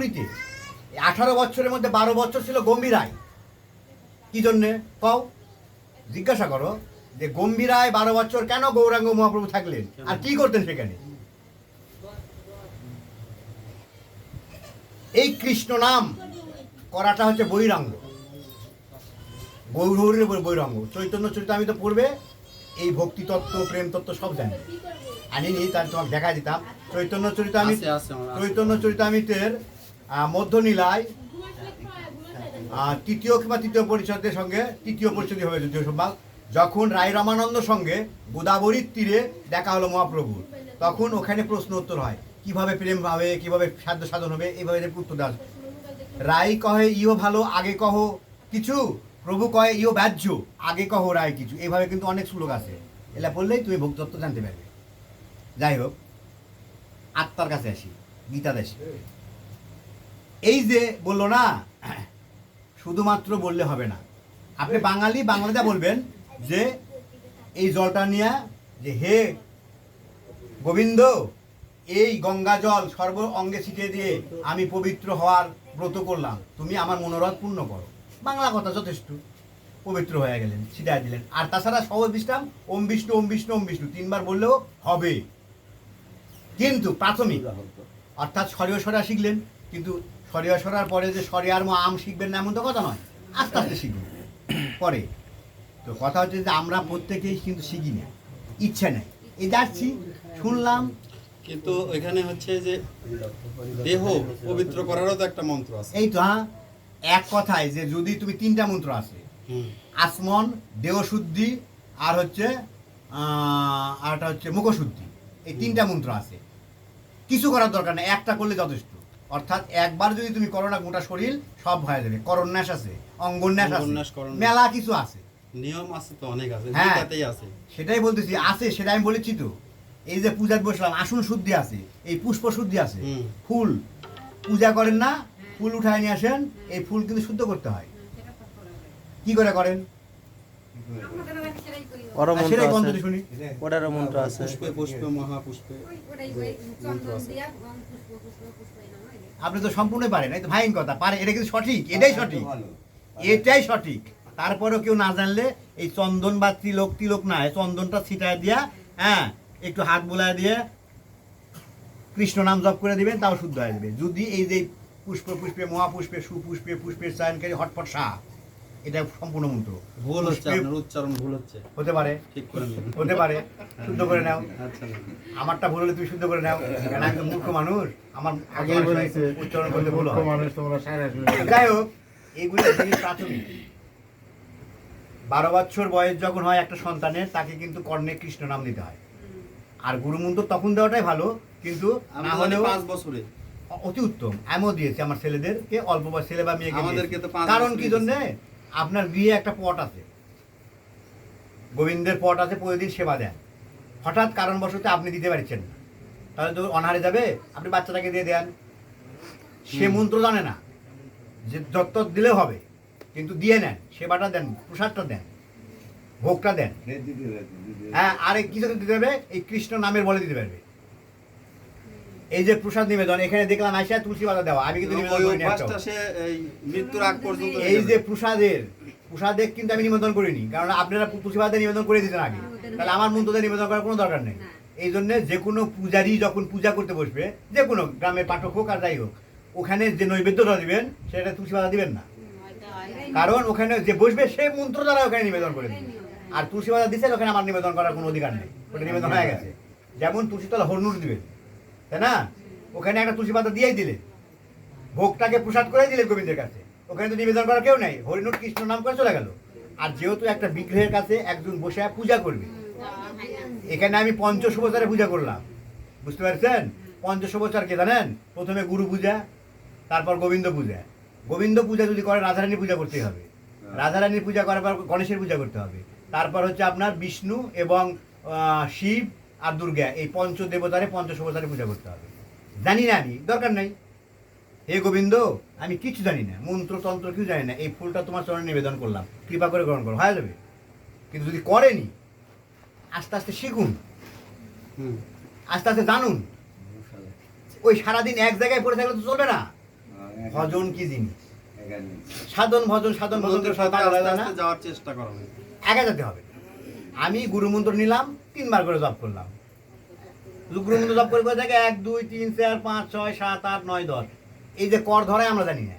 পুরীতে আঠারো বছরের মধ্যে বারো বছর ছিল গম্ভীরায় কি জন্যে? কও। জিজ্ঞাসা করো যে গম্ভীরায় বারো বছর কেন গৌরাঙ্গ মহাপ্রভু থাকলেন? আর কি করতেন সেখানে? এই কৃষ্ণ নাম করাটা হচ্ছে বৈরাঙ্গ। গৌরীর বৈরাঙ্গ। চৈতন্য চরিত আমি তো পড়বে এই ভক্তি তত্ত্ব প্রেম তত্ত্ব সব জানি। আনিনি তার তোমাকে দেখা দিতাম। চৈতন্য চরিত আমি। চৈতন্য চরিতামিতের মধ্যনীলায় আহ, তৃতীয় কিংবা তৃতীয় পরিষদের সঙ্গে তৃতীয় পরিষদই হবে যদিও সম্ভব যখন রায় রামানন্দ সঙ্গে গোদাবরীর তীরে দেখা হলো মহাপ্রভুর তখন ওখানে প্রশ্ন উত্তর হয় কীভাবে প্রেম হবে কীভাবে সাধ্য সাধন হবে এইভাবে উত্তর দেওয়া। রাই কহে ইও ভালো আগে কহ। কিছু? প্রভু কহে ইও ব্যাহ্য আগে কহ রায় কিছু। এইভাবে কিন্তু অনেক শ্লোক আছে। এলা বললেই তুমি ভক্তত্ব জানতে পারবে। যাই হোক আত্মার কাছে আসি গীতা আসি। এই যে বলল না, শুধুমাত্র বললে হবে না। আপনি বাঙালি বাংলাতে বলবেন যে এই জলটা নিয়ে যে হে গোবিন্দ, এই গঙ্গা জল সর্ব অঙ্গে ছিটিয়ে দিয়ে আমি পবিত্র হওয়ার ব্রত করলাম। তুমি আমার মনোরথ পূর্ণ করো। বাংলা কথা যথেষ্ট। পবিত্র হয়ে গেলেন ছিটাই দিলেন। আর তাছাড়া সহজ বিশ্রাম, ওম বিষ্ণু ওম বিষ্ণু ওম বিষ্ণু, তিনবার বললেও হবে। কিন্তু প্রাথমিক, অর্থাৎ সরিয় সরা শিখলেন, কিন্তু সরিয় সরার পরে যে সরিয়ার মা আম শিখবেন না এমন তো কথা নয়। আস্তে আস্তে শিখবেন। পরে। তো কথা হচ্ছে যে আমরা প্রত্যেকেই কিন্তু শিখি না। ইচ্ছে নেই। এই যাচ্ছি শুনলাম। কিন্তু এখানে হচ্ছে যে দেহ পবিত্র করারও তো একটা মন্ত্র আছে। এই তো হ্যাঁ। এক কথায় যে যদি তুমি তিনটা মন্ত্র আছে। আসমন দেহশুদ্ধি আর হচ্ছে আরটা হচ্ছে মুখশুদ্ধি। এই তিনটা মন্ত্র আছে। কিছু করার দরকার নেই। একটা করলে যথেষ্ট। অর্থাৎ একবার যদি তুমি করো না গোটা শরীর সব হয়ে যাবে। করন্যাস আছে অঙ্গন্যাস আছে মেলা কিছু আছে। নিয়ম আছে তো অনেক আছে হ্যাঁ। আছে। সেটাই বলতেছি আছে সেটা আমি বলেছি তো। এই যে পূজায় বসলাম আসন শুদ্ধি আছে এই পুষ্প শুদ্ধি আছে। ফুল পূজা করেন না ফুল উঠায় নিয়ে আসেন এই ফুল কিন্তু শুদ্ধ করতে হয়। কি করে করেন? ওরও মন্ত্র আছে। ওটারও মন্ত্র আছে। পুষ্পে পুষ্পে মহাপুষ্পে। আপনি তো সম্পূর্ণ পারেন এই তো ভাইন কথা পারে এটা কিন্তু সঠিক এটাই সঠিক। এটাই সঠিক। তারপরেও কেউ না জানলে এই চন্দন বা তিলক তিলক না চন্দনটা ছিটায় দিয়া হ্যাঁ একটু হাত বোলায় দিয়ে কৃষ্ণ নাম জপ করে দিবেন তাও শুদ্ধ হয়ে যাবে। যদি এই যে পুষ্প পুষ্পে মহাপুষ্পে সুপুষ্পে পুষ্পের চয়নকারী হটপট শাহ এটা সম্পূর্ণ মন্ত্র ভুল হচ্ছে আপনার উচ্চারণ ভুল হচ্ছে। হতে পারে। ঠিক করে নিন। হতে পারে। শুদ্ধ করে নাও। আচ্ছা। আমারটা ভুল হলে তুমি শুদ্ধ করে নাও। কেন আমি তো মূর্খ মানুষ আমার আগেই বলেছে উচ্চারণ করতে ভুল হয়। মানুষ তোমরা সারা যাই হোক এগুলো জিনিস প্রাথমিক। বারো বছর বয়স যখন হয় একটা সন্তানের তাকে কিন্তু কর্ণে কৃষ্ণ নাম দিতে হয়। আর গুরুমন্ত্র তখন দেওয়াটাই ভালো কিন্তু আমি না হলেও পাঁচ বছরে। অতি উত্তম। আমিও দিয়েছি আমার ছেলেদেরকে অল্প বয়স ছেলে বা মেয়েকে আমাদেরকে দিয়েছি। তো পাঁচ কারণ কি জন্যে? আপনার বিয়ে একটা পট আছে। গোবিন্দের পট আছে প্রতিদিন সেবা দেন। হঠাৎ কারণবশত আপনি দিতে পারছেন না। তাহলে তো অনাহারে যাবে আপনি বাচ্চাটাকে দিয়ে দেন। সে মন্ত্র জানে না যে যত দিলেও হবে কিন্তু দিয়ে নেন সেবাটা দেন প্রসাদটা দেন ভোগটা দেন। হ্যাঁ আর কিছু দিতে পারবে এই কৃষ্ণ নামের বলে দিতে পারবে। এই যে প্রসাদ নিবেদন এখানে দেখলাম আইসা তুলসী পাতা দেওয়া। আমি কিন্তু সে মৃত্যুর আগ পর্যন্ত এই যে প্রসাদের প্রসাদে কিন্তু আমি নিবেদন করিনি কারণ আপনারা তুলসী পাতা নিবেদন করে দিতেন আগে। তাহলে আমার মন্ত্রদের নিবেদন করার কোনো দরকার নেই। এই জন্য যে কোনো পূজারী যখন পূজা করতে বসবে যে কোনো গ্রামের পাঠক হোক আর যাই হোক ওখানে যে নৈবেদ্যটা দিবেন সেটা তুলসী পাতা দিবেন না। কারণ ওখানে যে বসবে সেই মন্ত্র দ্বারা ওখানে নিবেদন করে দিবে। আর তুলসী পাতা দিচ্ছেন ওখানে আমার নিবেদন করার কোনো অধিকার নেই। ওটা নিবেদন হয়ে গেছে। যেমন তুলসী তলা হরনুর দিবেন তাই না, ওখানে একটা তুলসী পাতা দিয়েই দিলে। ভোগটাকে প্রসাদ করে দিলেন গোবিন্দের কাছে। ওখানে তো নিবেদন করার কেউ নাই। হরিনুর কৃষ্ণ নাম করে চলে গেল। আর যেহেতু একটা বিগ্রহের কাছে একজন বসে পূজা করবে, এখানে আমি পঞ্চশোবচারে পূজা করলাম। বুঝতে পারছেন? পঞ্চশোবচার কে জানেন? প্রথমে গুরু পূজা, তারপর গোবিন্দ পূজা। গোবিন্দ পূজা যদি করে রাধারানী পূজা করতেই হবে। রাধারানীর পূজা করার পর গণেশের পূজা করতে হবে। তারপর হচ্ছে আপনার বিষ্ণু এবং শিব আর দুর্গা এই পঞ্চ দেবতারে পঞ্চশোবচারে পূজা করতে হবে। জানি না আমি দরকার নাই। হে গোবিন্দ আমি কিছু জানি না মন্ত্রতন্ত্র কিছু জানি না এই ফুলটা তোমার চরণে নিবেদন করলাম কৃপা করে গ্রহণ করো হয়ে যাবে। কিন্তু যদি করেনি আস্তে আস্তে শিখুন। হুম। আস্তে আস্তে জানুন। ওই সারাদিন এক জায়গায় পড়ে থাকলে তো চলবে না। ভজন কি জিনিস? সাধন ভজন সাধন ভজন যাওয়ার চেষ্টা করা। হয় একা যেতে হবে। আমি গুরুমন্ত্র নিলাম তিনবার করে জপ করলাম। গুরুমন্ত্র জপ করে করে থাকে এক দুই তিন চার পাঁচ ছয় সাত আট নয় দশ। এই যে কর ধরে আমরা জানি না।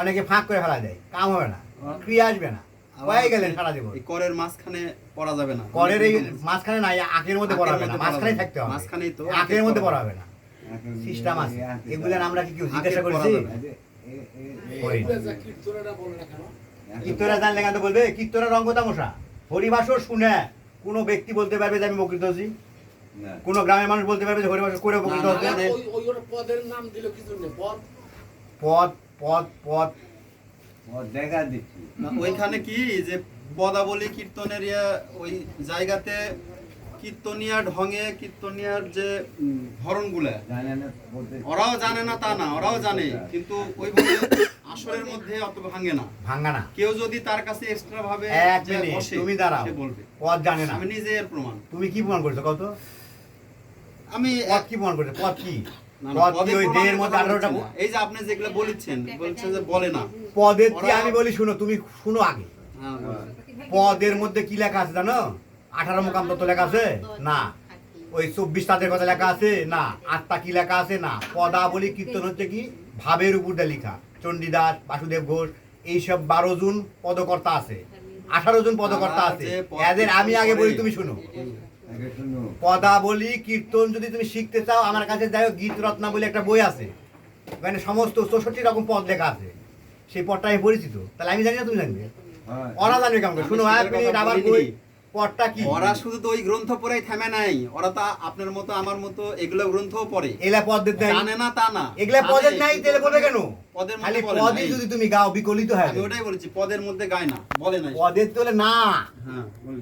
অনেকে ফাঁক করে ফেলা দেয় কাম হবে না ক্রিয়া আসবে না। হয়ে গেলেন সারা জীবন। করের মাঝখানে পড়া যাবে না। করের এই মাঝখানে নাই আখের মধ্যে পড়া হবে না আখের মাঝখানে থাকতে হবে। মাঝখানেই তো, আখের মধ্যে পড়া পড়া হবে না। সিস্টেম আছে। এগুলো আমরা কি কেউ জিজ্ঞাসা করেছি? করি কীর্তনটা বলে না কেন? কীর্তরা জানলে কেন বলবে? কীর্তরা রঙ্গ তামশা হরিবাসর শুনে কোনো ব্যক্তি বলতে পারবে যে আমি উপকৃত হচ্ছি? কোনো গ্রামের মানুষ বলতে পারবে যে হরিবাসর করে না, হচ্ছে? ওই ওই ওর পদের নাম দিল পদ। পদ পদ পদ। দেখা দিচ্ছি। ওইখানে কি যে পদাবলী কীর্তনের ইয়া ওই জায়গাতে কীর্তনিয়া ঢঙে কীর্তনিয়ার যে ধরনগুলা ওরাও জানে না তা না ওরাও জানে কিন্তু ওইভাবে আসরের মধ্যে অত ভাঙে না। ভাঙ্গা না। কেউ যদি তার কাছে এক্সট্রা ভাবে এক বসে, তুমি দাঁড়াও। সে বলবে। পদ জানে না। আমি নিজে এর প্রমাণ। তুমি কি প্রমাণ করছ কত আমি পদ কি প্রমাণ করছ? পদ কি। এই যে আপনি যেগুলো বলেছেন বলছেন যে বলে না। পদের কি আমি বলি শুনো তুমি শুনো আগে। হ্যাঁ, পদের মধ্যে কি লেখা আছে জানো? আঠারো মোকাম তত্ত্ব লেখা আছে? না। ওই চব্বিশ তাদের কথা লেখা আছে? না। আত্মা কি লেখা আছে? না। পদাবলী কীর্তন হচ্ছে কি? ভাবের উপর লেখা। চণ্ডীদাস বাসুদেব ঘোষ এইসব বারো জন পদকর্তা আছে। আঠারো জন পদকর্তা আছে। এদের আমি আগে বলি তুমি শুনো। পদাবলী কীর্তন যদি তুমি শিখতে চাও আমার কাছে যাই হোক গীত রত্না বলে একটা বই আছে। মানে সমস্ত চৌষট্টি রকম পদ লেখা আছে। সেই পদটা আমি পরিচিত। তাহলে আমি জানি না তুমি জানবে। হ্যাঁ। ওরা জানবে কেমন শুনো এক মিনিট আবার বই কি? ওরা শুধু তো ওই গ্রন্থ পড়াই থেমে নাই। ওরা তা আপনার মতো আমার মতো এগুলো গ্রন্থও পড়ে। এলা পদের নাই জানে না তা না। এগুলা পদের নাই তেলে বলবে কেন? পদের মধ্যে বলে পদই যদি তুমি গাও বিকলিত হয় আমি ওটাই বলেছি পদের মধ্যে গায় না বলে নাই। পদের তোলে না। হ্যাঁ বলে।